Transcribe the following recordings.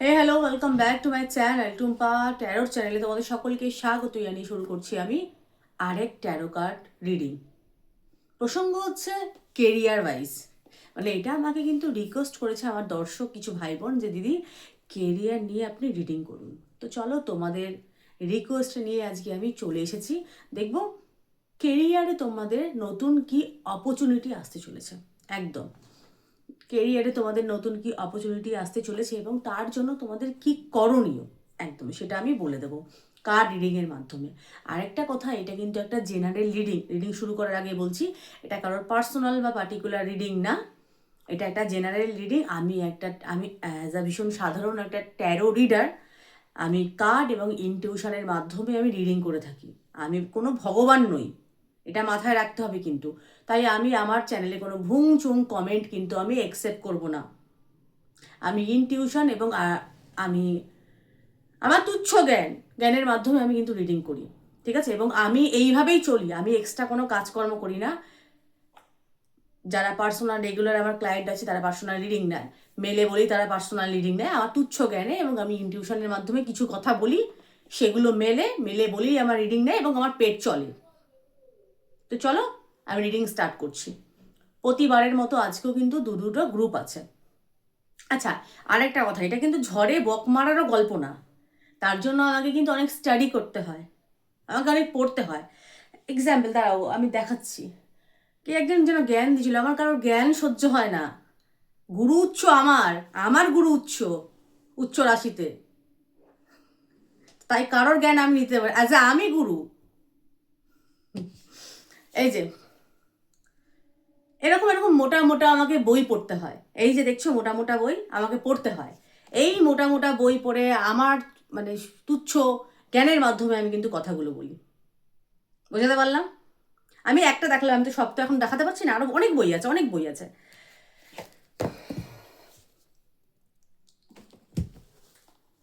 Hey hello welcome back to my channel Tumpa ট্যারোর চ্যানেলে তোমাদের সকলকে স্বাগত জানিয়ে শুরু করছি আমি আরেক ট্যারো কার্ড রিডিং প্রসঙ্গ হচ্ছে কেরিয়ার ওয়াইজ মানে এটা আমাকে কিন্তু রিকোয়েস্ট করেছে আমার দর্শক, কিছু ভাই বোন যে, দিদি কেরিয়ার নিয়ে আপনি রিডিং করুন। তো চলো তোমাদের রিকোয়েস্ট নিয়ে আজকে আমি চলে এসেছি। দেখব কেরিয়ারে তোমাদের নতুন কি অপরচুনিটি আসতে চলেছে। একদম। কেরিয়ারে তোমাদের নতুন কি অপরচুনিটি আসতে চলেছে এবং তার জন্য তোমাদের কি করণীয়? একদম, সেটা আমি বলে দেবো। কার্ড রিডিংয়ের মাধ্যমে? আরেকটা কথা, এটা কিন্তু একটা জেনারেল রিডিং রিডিং শুরু করার আগে বলছি, এটা কারোর পার্সোনাল বা পার্টিকুলার রিডিং না। এটা একটা জেনারেল রিডিং আমি একটা, আমি অ্যাজ আ ভীষণ সাধারণ একটা ট্যারো রিডার আমি কার্ড এবং ইনটিউশনের মাধ্যমে আমি রিডিং করে থাকি। আমি কোনো ভগবান নই। এটা মাথায় রাখতে হবে কিন্তু। তাই আমি আমার চ্যানেলে কোনো ভুং চুং কমেন্ট কিন্তু আমি অ্যাকসেপ্ট করব না। আমি ইনটিউশন এবং আমি আমার তুচ্ছ জ্ঞান, জ্ঞানের মাধ্যমে আমি কিন্তু রিডিং করি, ঠিক আছে? এবং আমি এইভাবেই চলি, আমি এক্সট্রা কোনো কাজকর্ম করি না। যারা পার্সোনাল রেগুলার আমার ক্লায়েন্ট আছে, তারা পার্সোনাল রিডিং নেয়। মেলে বলি তারা পার্সোনাল রিডিং নেয়। আমার তুচ্ছ জ্ঞানে এবং আমি ইনটিউশনের মাধ্যমে কিছু কথা বলি, সেগুলো মেলে মেলে বলেই আমার রিডিং নেয় এবং আমার পেট চলে। তো চলো আমি রিডিং স্টার্ট করছি। প্রতিবারের মতো আজকেও কিন্তু দু দুটো গ্রুপ আছে। আচ্ছা আরেকটা কথা, এটা কিন্তু ঝড়ে বক মারারও গল্প না। তার জন্য আমাকে কিন্তু অনেক স্টাডি করতে হয়। আমাকে অনেক পড়তে হয়। এক্সাম্পল দাঁড়াও, আমি দেখাচ্ছি। কে একজন যেন জ্ঞান দিয়েছিল, আমার কারোর জ্ঞান সহ্য হয় না। গুরু উচ্চ আমার আমার গুরু উচ্চ উচ্চ রাশিতে। তাই কারোর জ্ঞান আমি নিতে পারি অ্যাজ আমি গুরু। এই যে এরকম এরকম মোটা মোটা আমাকে বই পড়তে হয়। এই যে দেখছ, মোটা মোটা বই আমাকে পড়তে হয়। এই মোটা মোটা বই পড়ে আমার মানে তুচ্ছ জ্ঞানের মাধ্যমে আমি কিন্তু কথাগুলো বলি। বোঝাতে পারলাম? আমি একটা দেখলাম, আমি তো সব তো এখন দেখাতে পারছি না, আরও অনেক বই আছে, অনেক বই আছে।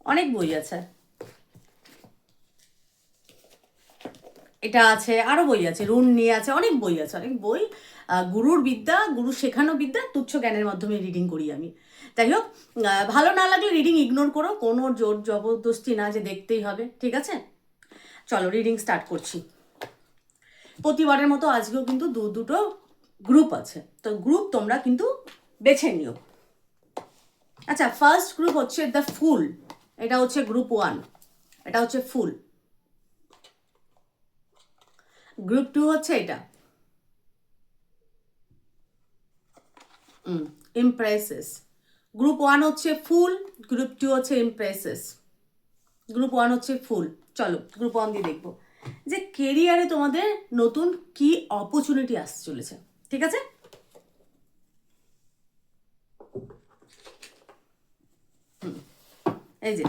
অনেক বই আছে। এটা আছে, আরও বই আছে রুন নিয়ে আছে, অনেক বই আছে, অনেক বই। গুরুর বিদ্যা, গুরু শেখানো বিদ্যা, তুচ্ছ জ্ঞানের মাধ্যমে রিডিং করি আমি। যাই হোক ভালো না লাগলে রিডিং ইগনোর করো, কোনো জোর জবরদস্তি না যে দেখতেই হবে, ঠিক আছে? চলো রিডিং স্টার্ট করছি। প্রতিবারের মতো আজকেও কিন্তু দু, দুটো গ্রুপ আছে। তো গ্রুপ তোমরা কিন্তু বেছে নিও। আচ্ছা ফার্স্ট গ্রুপ হচ্ছে দ্য ফুল এটা হচ্ছে গ্রুপ ওয়ান এটা হচ্ছে ফুল গ্রুপ টু হচ্ছে এটা। ইমপ্রেসেস গ্রুপ ওয়ান হচ্ছে ফুল গ্রুপ টু হচ্ছে ইমপ্রেসেস গ্রুপ ওয়ান হচ্ছে ফুল চলো গ্রুপ ওয়ান দিয়ে দেখব। যে কেরিয়ারে তোমাদের নতুন কি অপরচুনিটি আসতে চলেছে, ঠিক আছে? এই যে,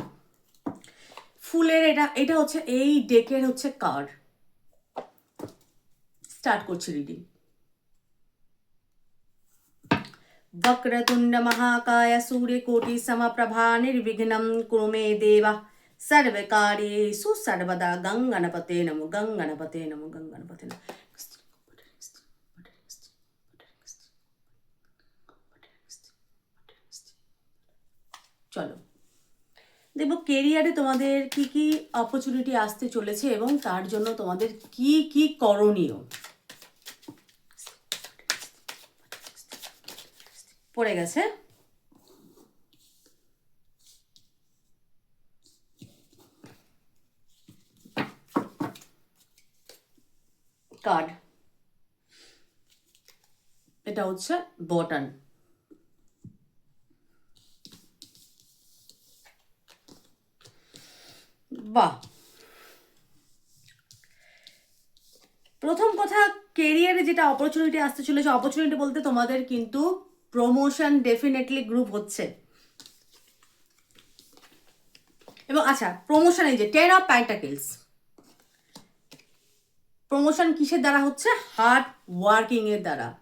ফুলের এটা এটা হচ্ছে, এই ডেকের হচ্ছে কার্ড স্টার্ট করছি রিডিং वक्रतुण्ड महाकाय सूर्यकोटि समप्रभा निर्विघ्नं कुरु मे देव सर्वकार्येषु सर्वदा गङ्गणपते नमो गङ्गणपते नमो गङ्गणपते नमो চলো দেখবো কেরিয়ারে তোমাদের কি কি অপরচুনিটি আসতে চলেছে এবং তার জন্য তোমাদের কি কি করণীয় পড়ে গেছে। কার্ড এটা হচ্ছে বটন বাহ। প্রথম কথা কেরিয়ারে যেটা অপরচুনিটি আসতে চলেছে অপরচুনিটি বলতে তোমাদের কিন্তু প্রমোশন ডেফিনেটলি গ্রুপ হচ্ছে। এবং আচ্ছা প্রমোশন এই যে টেন অফ প্যান্টাকেলস প্রমোশন কিসের দ্বারা হচ্ছে? হার্ড ওয়ার্কিং এর দ্বারা।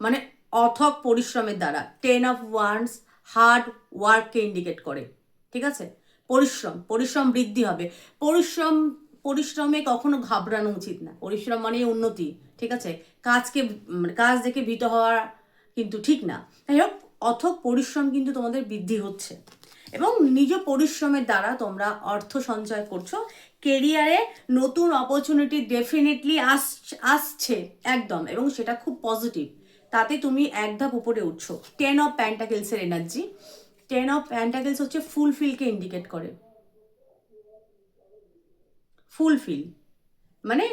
মানে অথক পরিশ্রমের দ্বারা। টেন অফ ওয়ান্স হার্ড ওয়ার্ককে ইন্ডিকেট করে। ঠিক আছে? পরিশ্রম পরিশ্রম বৃদ্ধি হবে। পরিশ্রম, পরিশ্রমে কখনো ঘাবড়ানো উচিত না। পরিশ্রম মানে উন্নতি। ঠিক আছে? কাজকে মানে কাজ দেখে ভীত হওয়া কিন্তু ঠিক না। যাই হোক অথক পরিশ্রম কিন্তু তোমাদের বৃদ্ধি হচ্ছে। এবং নিজ পরিশ্রমের দ্বারা তোমরা অর্থ সঞ্চয় করছ। কেরিয়ারে নতুন অপরচুনিটি ডেফিনেটলি আস আসছে একদম। এবং সেটা খুব পজিটিভ তাতে তুমি এক ধাপ উপরে উঠছো। টেন অফ প্যান্টাকেলসের এনার্জি টেন অফ প্যান্টাকেলস হচ্ছে ফুলফিলকে ইন্ডিকেট করে। ফুলফিল মানে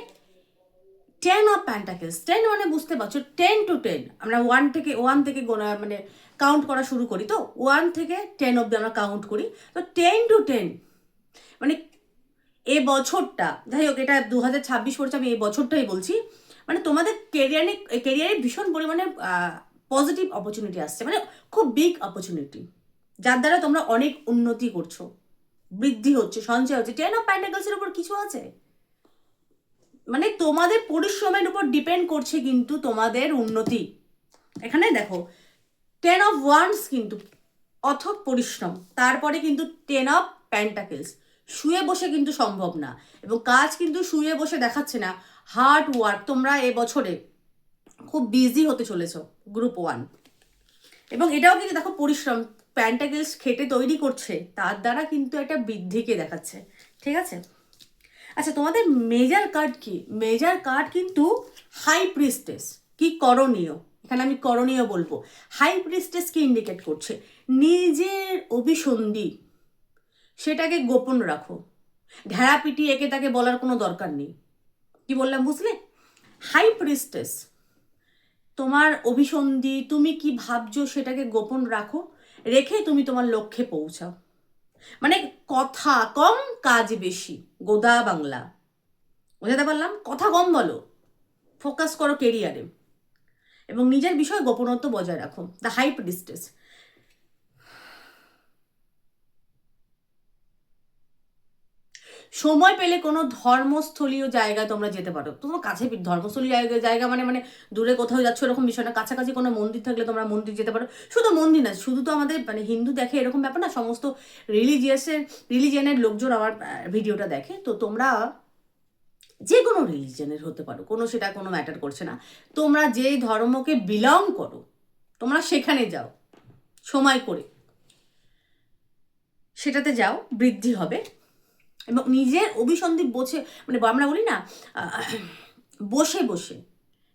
টেন অফ প্যান্টাকেলস টেন মানে বুঝতে পারছ টেন টু টেন আমরা ওয়ান থেকে ওয়ান থেকে গোনা মানে কাউন্ট করা শুরু করি, তো ওয়ান থেকে টেন অব্দি আমরা কাউন্ট করি। তো টেন টু টেন মানে এ বছরটা, যাই হোক, এটা দু হাজার ছাব্বিশ পড়ছে, আমি এই বছরটাই বলছি। মানে তোমাদের কেরিয়ারে কেরিয়ারে ভীষণ পরিমাণে পজিটিভ অপরচুনিটি আসছে মানে খুব বিগ অপরচুনিটি যার দ্বারা তোমরা অনেক উন্নতি করছ, বৃদ্ধি হচ্ছে, সঞ্চয় হচ্ছে। টেন অফ প্যান্টাকলসের উপর কিছু আছে? মানে তোমাদের পরিশ্রমের উপর ডিপেন্ড করছে কিন্তু তোমাদের উন্নতি। এখানে দেখো টেন অফ ওয়ান্স কিন্তু অথক পরিশ্রম, তারপরে কিন্তু টেন অফ প্যান্টাকেলস শুয়ে বসে কিন্তু সম্ভব না এবং কাজ কিন্তু শুয়ে বসে দেখাচ্ছে না। হার্ড ওয়ার্ক তোমরা এ বছরে খুব বিজি হতে চলেছ গ্রুপ ওয়ান এবং এটাও কিন্তু দেখো পরিশ্রম প্যান্টাকেলস খেটে তৈরি করছে, তার দ্বারা কিন্তু একটা বৃদ্ধিকে দেখাচ্ছে, ঠিক আছে? আচ্ছা তোমাদের মেজার কার্ড কি? মেজার কার্ড কিন্তু হাই প্রিস্টেস কি করণীয়? এখানে আমি করণীয় বলব। হাই প্রিস্টেস প্রিস্টেসকে ইন্ডিকেট করছে? নিজের অভিসন্ধি, সেটাকে গোপন রাখো। ঢেড়া পিটি একে তাকে বলার কোনো দরকার নেই। কি বললাম, বুঝলে? হাই প্রিস্টেস তোমার অভিসন্ধি, তুমি কি ভাবছ সেটাকে গোপন রাখো, রেখে তুমি তোমার লক্ষ্যে পৌঁছাও। মানে কথা কম, কাজ বেশি। গোদা বাংলা। বোঝাতে পারলাম? কথা কম বলো। ফোকাস করো কেরিয়ারে এবং নিজের বিষয়ে গোপনত্ব বজায় রাখো। দ্য হাইপ প্রিস্টেস সময় পেলে কোনো ধর্মস্থলীয় জায়গায় তোমরা যেতে পারো। তোমার কাছে ধর্মস্থলীয় জায়গা জায়গা মানে মানে দূরে কোথাও যাচ্ছ এরকম বিষয় না। কাছাকাছি কোনো মন্দির থাকলে তোমরা মন্দির যেতে পারো। শুধু মন্দির না, শুধু তো আমাদের মানে হিন্দু দেখে এরকম ব্যাপার না, সমস্ত রিলিজিয়াসের রিলিজিয়ানের লোকজন আমার ভিডিওটা দেখে। তো তোমরা যে কোনো রিলিজনের হতে পারো, কোনো সেটা কোনো ম্যাটার করছে না। তোমরা যে ধর্মকে বিলং করো, তোমরা সেখানে যাও, সময় করে। সেটাতে যাও, বৃদ্ধি হবে। এবং নিজের অভিসন্ধি বসে মানে আমরা বলি না বসে বসে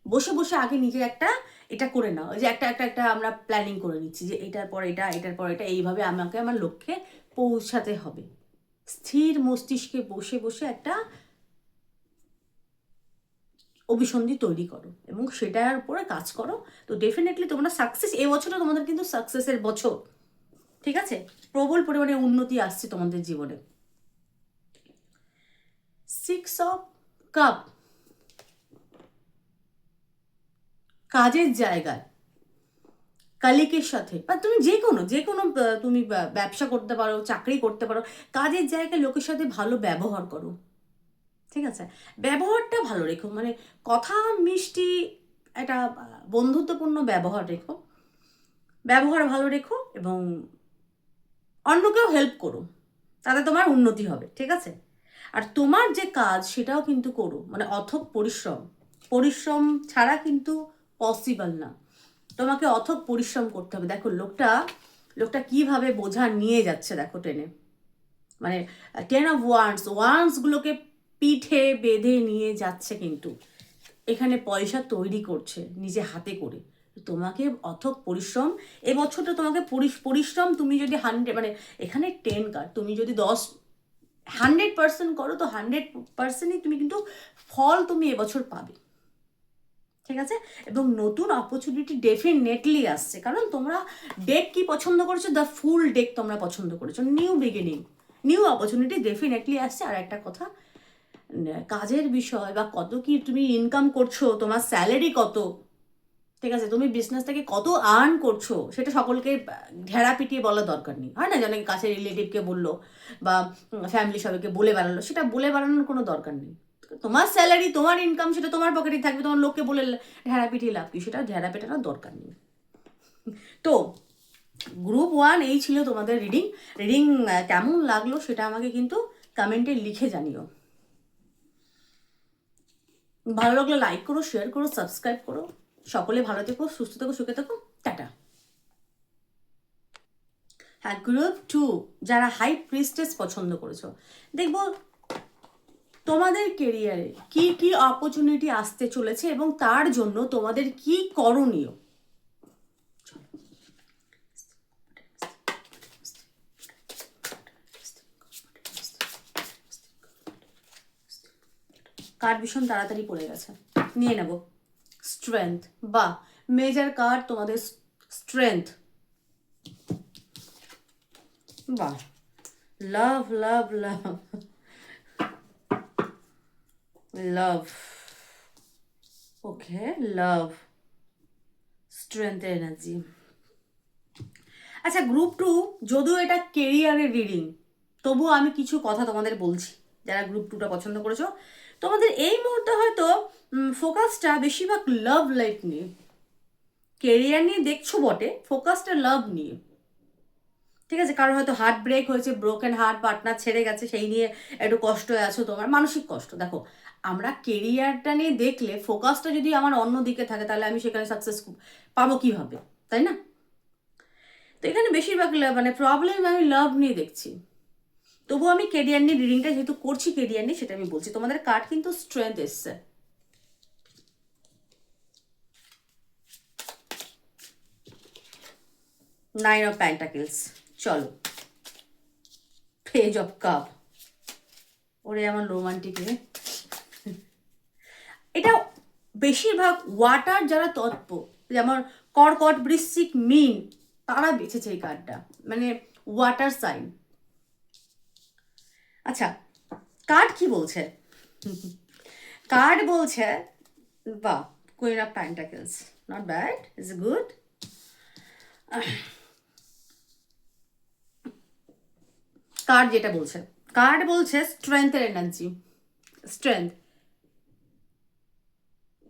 বসে বসে আগে নিজের একটা এটা করে নাও, যে একটা একটা একটা আমরা প্ল্যানিং করে নিচ্ছি যে এটার পর এটা, এটার পর এটা, এইভাবে আমাকে আমার লক্ষ্যে পৌঁছাতে হবে। স্থির মস্তিষ্কে বসে বসে একটা অভিসন্ধি তৈরি করো এবং সেটার উপরে কাজ করো। তো ডেফিনেটলি তোমরা সাকসেস এবছরও তোমাদের কিন্তু সাকসেসের বছর, ঠিক আছে? প্রবল পরিমাণে উন্নতি আসছে তোমাদের জীবনে। Six of cup. কাজের জায়গায়। কালিকের সাথে। বা তুমি যে কোনো যে কোনো তুমি ব্যবসা করতে পারো, চাকরি করতে পারো, কাজের জায়গায় লোকের সাথে ভালো ব্যবহার করো। ঠিক আছে? ব্যবহারটা ভালো রেখো। মানে কথা মিষ্টি একটা বন্ধুত্বপূর্ণ ব্যবহার রেখো। ব্যবহার ভালো রেখো এবং অন্যকেও হেল্প করো। তাতে তোমার উন্নতি হবে। ঠিক আছে? আর তোমার যে কাজ সেটাও কিন্তু করো মানে অথক পরিশ্রম। পরিশ্রম ছাড়া কিন্তু পসিবল না। তোমাকে অথক পরিশ্রম করতে হবে। দেখো, লোকটা লোকটা কীভাবে বোঝা নিয়ে যাচ্ছে দেখো ট্রেনে মানে টেন অফ ওয়ান্স ওয়ান্সগুলোকে পিঠে বেঁধে নিয়ে যাচ্ছে কিন্তু। এখানে পয়সা তৈরি করছে নিজে হাতে করে। তোমাকে অথক পরিশ্রম, এবছরটা তোমাকে পরিশ্রম তুমি যদি হান্ড্রেড মানে এখানে টেন কার, তুমি যদি দশ হান্ড্রেড পার্সেন্ট করো, তো হান্ড্রেড পার্সেন্টই তুমি কিন্তু ফল তুমি এবছর পাবে। ঠিক আছে? এবং নতুন অপরচুনিটি ডেফিনেটলি আসছে। কারণ তোমরা ডেক কি পছন্দ করেছ? দ্য ফুল ডেক তোমরা পছন্দ করেছ। New beginning new opportunity definitely আসছে। আর একটা কথা কাজের বিষয় বা কত কি তুমি ইনকাম করছ, তোমার স্যালারি কত ঠিক আছে, তুমি বিজনেস থেকে কত আর্ন করছ সেটা সকলকে ঘেরা পিটিয়ে বলার দরকার নেই। হয় না যে অনেকে কাছে রিলেটিভকে বলল বা ফ্যামিলি সবাইকে বলে বেড়ালো, সেটা বলে বেড়ানোর কোনো দরকার নেই। তোমার স্যালারি তোমার ইনকাম সেটা তোমার পকেটেই থাকবে, তোমার লোককে বলে ঢেড়া পিটিয়ে লাভ কি? সেটা ঢেড়া পেটানোর দরকার নেই। তো গ্রুপ ওয়ান এই ছিল তোমাদের রিডিং রিডিং কেমন লাগল সেটা আমাকে কিন্তু কমেন্টে লিখে জানিও। ভালো লাগলে লাইক করো শেয়ার করো সাবস্ক্রাইব করো। সকলে ভালো থেকো, সুস্থ থেকো, সুখে থেকো, টাটা। হ্যাঁ গ্রুপ টু যারা হাই প্রিস্টেস পছন্দ করেছ, দেখব তোমাদের কেরিয়ারে কি কি অপরচুনিটি আসতে চলেছে এবং তার জন্য তোমাদের কি করণীয়? কার ভীষণ তাড়াতাড়ি পড়ে গেছে? নিয়ে নেব। স্ট্রেংথ বা মেজার কার্ড তোমাদের স্ট্রেংথ বাহ। Love love love love okay love strength energy আচ্ছা গ্রুপ টু যদিও এটা কেরিয়ারের রিডিং তবুও আমি কিছু কথা তোমাদের বলছি, যারা গ্রুপ টুটা পছন্দ করেছ। তোমাদের এই মুহূর্তে হয়তো ফোকাসটা বেশিরভাগ লাভ লাইফ নিয়ে। কেরিয়ার নিয়ে দেখছ বটে ফোকাসটা লাভ নিয়ে। ঠিক আছে কারও হয়তো হার্ট ব্রেক হয়েছে ব্রোকেন হার্ট পার্টনার ছেড়ে গেছে, সেই নিয়ে একটু কষ্ট আছো, তোমার মানসিক কষ্ট। দেখো, আমরা কেরিয়ারটা নিয়ে দেখলে ফোকাসটা যদি আমার অন্য দিকে থাকে, তাহলে আমি সেখানে সাকসেস পাবো কীভাবে, তাই না? তো এখানে বেশিরভাগ মানে প্রবলেম আমি লাভ নিয়ে দেখছি। তবুও আমি কেরিয়ার নিয়ে রিডিংটা যেহেতু করছি কেরিয়ার নিয়ে সেটা আমি বলছি। তোমাদের কার্ড কিন্তু স্ট্রেংথ এসছে। নাইন অফ প্যান্টাকেলস চলো। পেজ অফ কাপ ওরে, আমার রোমান্টিক রে। এটা বেশিরভাগ ওয়াটার যারা তৎপ যেমন কর্কট বৃশ্চিক মিন, তারা বেছেছে এই কার্ডটা মানে ওয়াটার সাইন আচ্ছা কার্ড কি বলছে? কার্ড বলছে বা queen of pentacles not bad is good card যেটা বলছে। কার্ড বলছে স্ট্রেংথের এনার্জি স্ট্রেংথ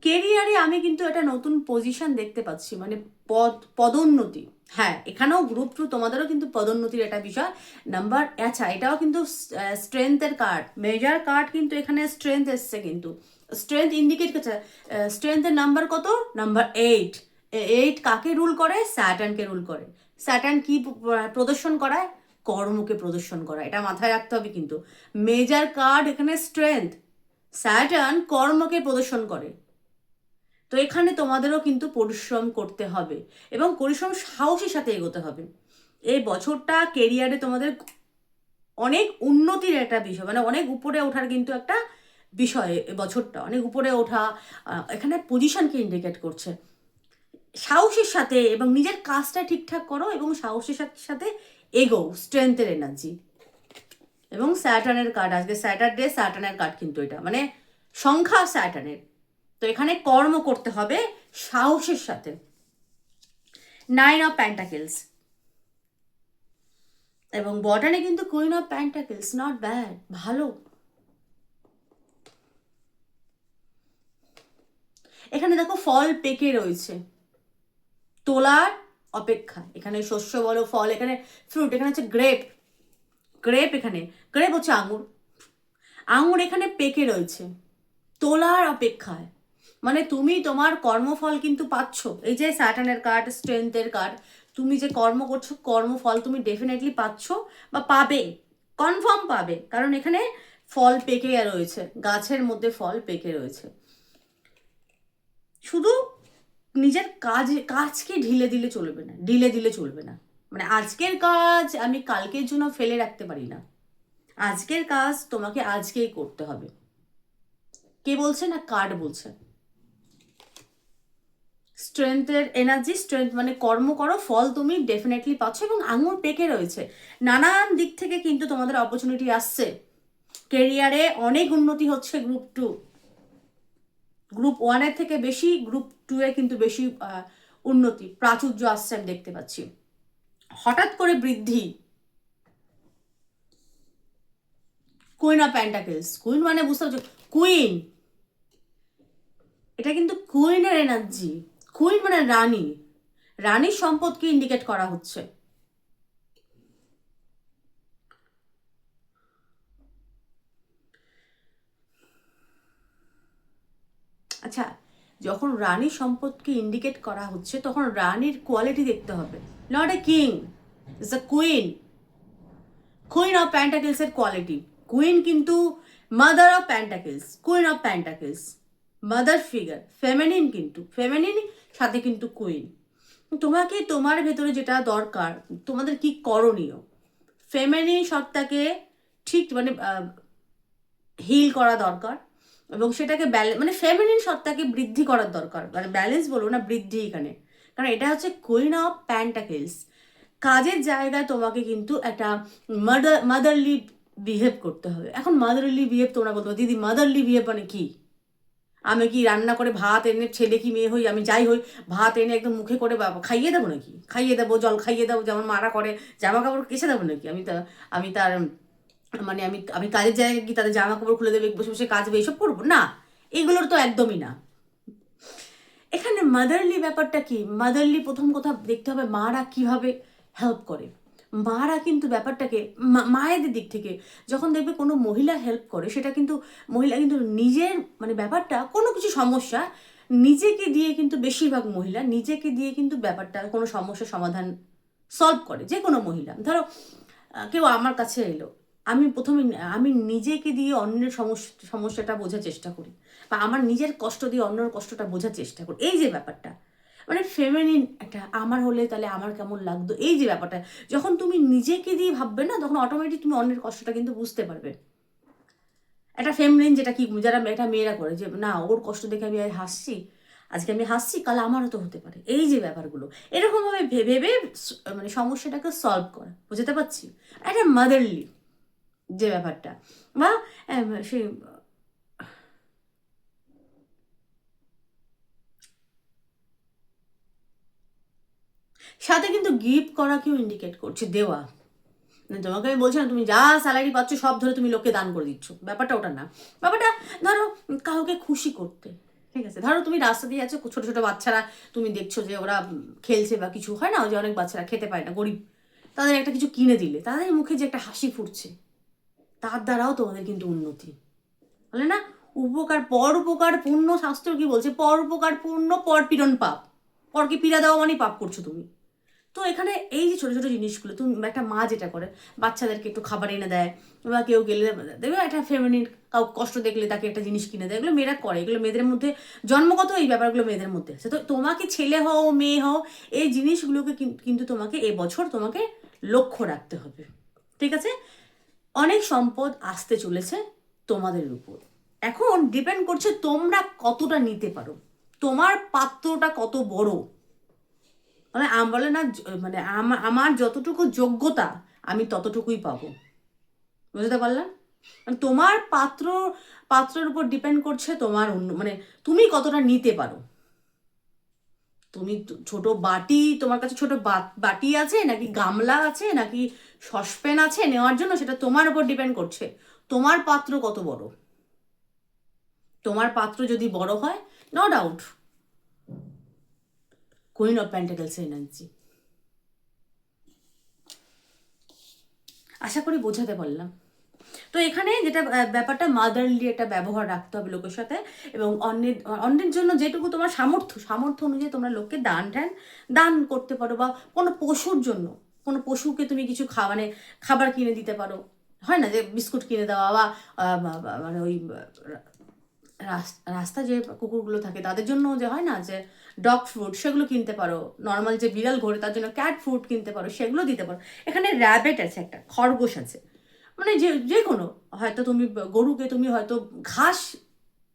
কেরিয়ারে আমি কিন্তু একটা নতুন পজিশন দেখতে পাচ্ছি মানে পদ, পদোন্নতি। হ্যাঁ এখানেও গ্রুপ টু তোমাদেরও কিন্তু পদোন্নতির একটা বিষয়। নাম্বার আচ্ছা এটাও কিন্তু স্ট্রেংথের কার্ড মেজার কার্ড কিন্তু এখানে স্ট্রেংথ এসছে কিন্তু। স্ট্রেংথ ইন্ডিকেট করছে স্ট্রেংথের নাম্বার কত? নাম্বার এইট এইট কাকে রুল করে? স্যাটার্নকে রুল করে। স্যাটার্ন কি প্রদর্শন করায়? কর্মকে প্রদর্শন করা, এটা মাথায় রাখতে হবে কিন্তু। মেজার কার্ড এখানে স্ট্রেংথ স্যাটার্ন কর্মকে প্রদর্শন করে। তো এখানে তোমাদেরও কিন্তু পরিশ্রম করতে হবে এবং পরিশ্রম সাহসের সাথে এগোতে হবে। এই বছরটা কেরিয়ারে তোমাদের অনেক উন্নতির একটা বিষয় মানে অনেক উপরে ওঠার কিন্তু একটা বিষয় এ বছরটা, অনেক উপরে ওঠা এখানে পজিশনকে ইন্ডিকেট করছে। সাহসের সাথে এবং নিজের কাজটা ঠিকঠাক করো এবং সাহসের সাথে সাথে এগো স্ট্রেংথের এনার্জি এবং স্যাটার্নের কার্ড আজকে স্যাটারডে স্যাটার্নের কার্ড কিন্তু এটা। মানে সংখ্যা স্যাটার্নের তো এখানে কর্ম করতে হবে সাহসের সাথে। নাইন অফ প্যান্টাকেলস এবং বটানে কিন্তু queen of pentacles not bad ভালো। এখানে দেখো ফল পেকে রয়েছে। তোলার অপেক্ষা। এখানে শস্য বলো, ফল, এখানে ফ্রুট এখানে হচ্ছে গ্রেপ গ্রেপ এখানে। গ্রেপ হচ্ছে আঙুর। আঙুর এখানে পেকে রয়েছে। তোলার অপেক্ষায়। মানে তুমি তোমার কর্মফল কিন্তু পাচ্ছ। এই যে স্যাটার্নের কার্ড স্ট্রেংথের কার্ড তুমি যে কর্ম করছ, কর্মফল তুমি ডেফিনেটলি পাচ্ছ বা পাবে। কনফার্ম পাবে। কারণ এখানে ফল পেকে রয়েছে। গাছের মধ্যে ফল পেকে রয়েছে। শুধু নিজের কাজ, কাজকে ঢিলে দিলে চলবে না, ঢিলে দিলে চলবে না। মানে আজকের কাজ আমি কালকের জন্য ফেলে রাখতে পারি না। আজকের কাজ তোমাকে আজকেই করতে হবে। কে বলছে না কার্ড বলছে? স্ট্রেংথের এনার্জি, স্ট্রেংথ মানে কর্ম করো, ফল তুমি ডেফিনেটলি পাচ্ছ এবং আঙুর পেকে রয়েছে। নানান দিক থেকে কিন্তু তোমাদের অপরচুনিটি আসছে। কেরিয়ারে অনেক উন্নতি হচ্ছে গ্রুপ টু গ্রুপ ওয়ানের থেকে বেশি, গ্রুপ টু এ কিন্তু বেশি উন্নতি, প্রাচুর্য আসছে আমি দেখতে পাচ্ছি। হঠাৎ করে বৃদ্ধি। কুইন অফ প্যান্টাকেলস কুইন মানে বুঝতে পারছ? কুইন এটা কিন্তু কুইনের এনার্জি কুইন মানে রানী। রানীর সম্পদকে ইন্ডিকেট করা হচ্ছে। আচ্ছা যখন রানী সম্পদকে ইন্ডিকেট করা হচ্ছে, তখন রানীর কোয়ালিটি দেখতে হবে। Not a king it's a queen queen of প্যান্টাকেলসের quality queen কিন্তু mother of pentacles queen of pentacles mother figure feminine কিন্তু ফেমিনিন সাথে কিন্তু কুইন তোমাকে, তোমার ভেতরে যেটা দরকার, তোমাদের কি করণীয়? ফেমিনিন সত্তাকে ঠিক মানে হিল করা দরকার। এবং সেটাকে মানে ফেমিনিন সত্তাকে বৃদ্ধি করার দরকার। মানে ব্যালেন্স বলব না, বৃদ্ধি এখানে। কারণ এটা হচ্ছে কুইন অফ প্যান্টাকেলস কাজের জায়গায় তোমাকে কিন্তু একটা মাদার মাদারলি বিহেভ করতে হবে। এখন মাদারলি বিহেভ তোমরা বলতে দিদি মাদারলি বিহেভ মানে কি? আমি কি রান্না করে ভাত এনে ছেলে কি মেয়ে হই, আমি যাই হই, ভাত এনে একদম মুখে করে খাইয়ে দেবো নাকি? খাইয়ে দেবো, জল খাইয়ে দেবো, যেমন মারা করে, জামা কাপড় কেসে দেবো নাকি? আমি তা আমি তার মানে আমি আমি কাজের জায়গায় কি তাদের জামা কাপড় খুলে দেবে, বসে বসে কাজ এইসব করব? না, এগুলোর তো একদমই না। এখানে মাদারলি ব্যাপারটা কি? মাদারলি প্রথম কথা দেখতে হবে, মারা কীভাবে হেল্প করে? মারা কিন্তু ব্যাপারটাকে মায়েদের দিক থেকে যখন দেখবে কোনো মহিলা হেল্প করে, সেটা কিন্তু মহিলা কিন্তু নিজের মানে ব্যাপারটা, কোনো কিছু সমস্যা নিজেকে দিয়ে কিন্তু বেশিরভাগ মহিলা নিজেকে দিয়ে কিন্তু ব্যাপারটা, কোনো সমস্যার সমাধান সলভ করে, যে কোনো মহিলা। ধরো কেউ আমার কাছে এলো আমি প্রথমে, আমি নিজেকে দিয়ে অন্যের সমস্যা সমস্যাটা বোঝার চেষ্টা করি বা আমার নিজের কষ্ট দিয়ে অন্যের কষ্টটা বোঝার চেষ্টা করি। এই যে ব্যাপারটা মানে ফেমিনিন একটা আমার হলে তাহলে আমার কেমন লাগতো? এই যে ব্যাপারটা, যখন তুমি নিজেকে দিয়ে ভাববে না, তখন অটোমেটিক তুমি অন্যের কষ্টটা কিন্তু বুঝতে পারবে। একটা ফেমিনিন যেটা কি, যারা এটা মেয়েরা করে যে, না, ওর কষ্ট দেখে আমি আজ হাসছি, আজকে আমি হাসছি, কাল আমারও তো হতে পারে। এই যে ব্যাপারগুলো, এরকমভাবে ভেবে ভেবে মানে সমস্যাটাকে সলভ করা, বুঝতে পারছি? একটা মাদারলি যে ব্যাপারটা বা সে, সাথে কিন্তু গিফট করা করাকেও ইন্ডিকেট করছে, দেওয়া। তোমাকে আমি বলছি না, তুমি যা স্যালারি পাচ্ছ, সব ধরে তুমি লোককে দান করে দিচ্ছ। ব্যাপারটা ওটা না। ব্যাপারটা, ধরো, কাউকে খুশি করতে, ঠিক আছে? ধরো, তুমি রাস্তা দিয়ে আছো ছোট ছোট বাচ্চারা, তুমি দেখছ যে ওরা খেলছে বা কিছু হয় না, যে অনেক বাচ্চারা খেতে পায় না, গরিব। তাদের একটা কিছু কিনে দিলে, তাদের মুখে যে একটা হাসি ফুটছে। তার দ্বারাও তোমাদের কিন্তু উন্নতি। বলে না? উপকার, পর উপকার পূর্ণ শাস্ত্র কি বলছে? পর উপকার পূর্ণ পর পীড়ন, পাপ। পরকে পীড়া দেওয়া মানে পাপ করছ তুমি। তো এখানে এই যে ছোটো ছোটো জিনিসগুলো, তুমি একটা মা যেটা করে, বাচ্চাদেরকে একটু খাবার এনে দেয়, বা কেউ গেলে দেখবে একটা ফ্যামিলির কাউ কষ্ট দেখলে তাকে একটা জিনিস কিনে দেয়, এগুলো মেয়েরা করে। এগুলো মেয়েদের মধ্যে, জন্মগত এই ব্যাপারগুলো মেয়েদের মধ্যে আছে। তো তোমাকে ছেলে হও, মেয়ে হও, এই জিনিসগুলোকে কিন্তু তোমাকে এবছর তোমাকে লক্ষ্য রাখতে হবে। ঠিক আছে? অনেক সম্পদ আসতে চলেছে তোমাদের উপর। এখন ডিপেন্ড করছে তোমরা কতটা নিতে পারো। তোমার পাত্রটা কত বড়। মানে আম বলে না মানে আমা- আমার যতটুকু যোগ্যতা, আমি ততটুকুই পাবো। বুঝতে পারলাম? মানে তোমার পাত্র পাত্রের উপর ডিপেন্ড করছে তোমার মানে তুমি কতটা নিতে পারো। তুমি ছোট বাটি, তোমার কাছে ছোট বাটি আছে নাকি গামলা আছে নাকি সসপ্যান আছে নেওয়ার জন্য? সেটা তোমার উপর ডিপেন্ড করছে। তোমার পাত্র কত বড়? তোমার পাত্র যদি বড় হয় no doubt queen of pentacles energy আশা করি বোঝাতে পারলাম। তো এখানে যেটা ব্যাপারটা মাদারলি একটা ব্যবহার রাখতে হবে লোকের সাথে এবং অন্যের অন্যের জন্য যেটুকু তোমার সামর্থ্য সামর্থ্য অনুযায়ী তোমরা লোককে দান টান দান করতে পারো বা কোনো পশুর জন্য, কোনো পশুকে তুমি কিছু খা মানে খাবার কিনে দিতে পারো। হয় না যে বিস্কুট কিনে দেওয়া বা মানে ওই, রাস্তা যে কুকুরগুলো থাকে তাদের জন্য যে হয় না যে ডগ ফুড সেগুলো কিনতে পারো। নর্মাল যে বিড়াল ঘোরে তার জন্য ক্যাট ফুড কিনতে পারো, সেগুলো দিতে পারো। এখানে র্যাবেট আছে একটা, খরগোশ আছে। মানে যে যে কোনো। হয়তো তুমি গরুকে তুমি হয়তো ঘাস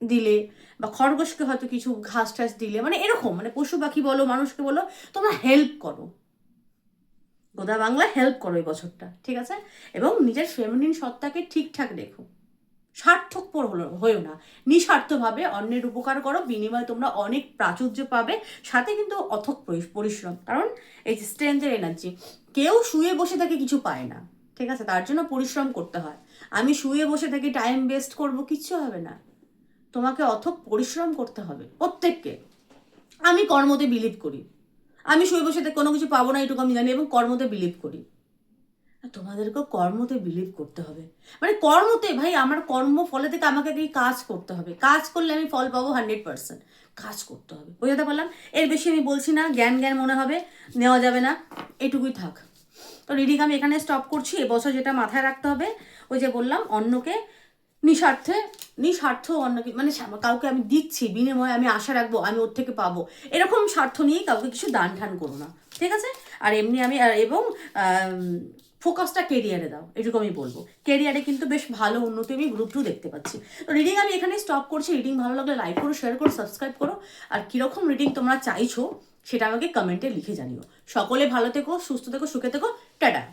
দিলে বা খরগোশকে হয়তো কিছু ঘাস টাস দিলে মানে এরকম মানে পশু পাখি বলো, মানুষকে বলো, তোমরা হেল্প করো। গোদা বাংলা হেল্প করো এই বছরটা, ঠিক আছে? এবং নিজের ফেমিনিন সত্তাকে ঠিকঠাক রেখো। স্বার্থপর হলো, হয়েও না। নিঃস্বার্থভাবে অন্যের উপকার করো, বিনিময়ে তোমরা অনেক প্রাচুর্য পাবে, সাথে কিন্তু অথক পরি- পরিশ্রম। কারণ এই স্ট্রেংথের এনার্জি কেউ শুয়ে বসে থাকে কিছু পায় না। ঠিক আছে? তার জন্য পরিশ্রম করতে হয়। আমি শুয়ে বসে থাকি টাইম ওয়েস্ট করব, কিচ্ছু হবে না। তোমাকে অথক পরিশ্রম করতে হবে, প্রত্যেককে। আমি কর্মতে বিলিভ করি। আমি শুয়ে বসে থেকে কোনো কিছু পাবো না এটুকু আমি জানি এবং কর্মতে বিলিভ করি। তোমাদেরকেও কর্মতে বিলিভ করতে হবে। মানে কর্মতে ভাই, আমার কর্ম ফলে থেকে আমাকে এই কাজ করতে হবে? কাজ করলে আমি ফল পাবো হান্ড্রেড পার্সেন্ট কাজ করতে হবে। বোঝাতে পারলাম? এর বেশি আমি বলছি না, জ্ঞান জ্ঞান মনে হবে, নেওয়া যাবে না। এটুকুই থাক। তো রিডিং আমি এখানে স্টপ করছি। এবছর যেটা মাথায় রাখতে হবে, ওই যে বললাম অন্যকে নিঃস্বার্থে, নিঃস্বার্থ অন্যকে মানে কাউকে আমি দিচ্ছি, বিনিময়ে আমি আশা রাখব, আমি ওর থেকে পাবো। এরকম স্বার্থ নিয়ে কাউকে কিছু দান ঠান করো না, ঠিক আছে? আর এমনি আমি, আর এবং ফোকাসটা কেরিয়ারে দাও, এটুকু আমি বলব। কেরিয়ারে কিন্তু বেশ ভালো উন্নতি আমি গ্রুপ টু দেখতে পাচ্ছি। তো রিডিং আমি এখানে স্টপ করছি। রিডিং ভালো লাগলে লাইক করো শেয়ার করো সাবস্ক্রাইব করো। আর কীরকম রিডিং তোমরা চাইছো সেটা আমাকে কমেন্টে লিখে জানিও। সকলে ভালো থেকো সুস্থ থেকো সুখে থেকো টাটা।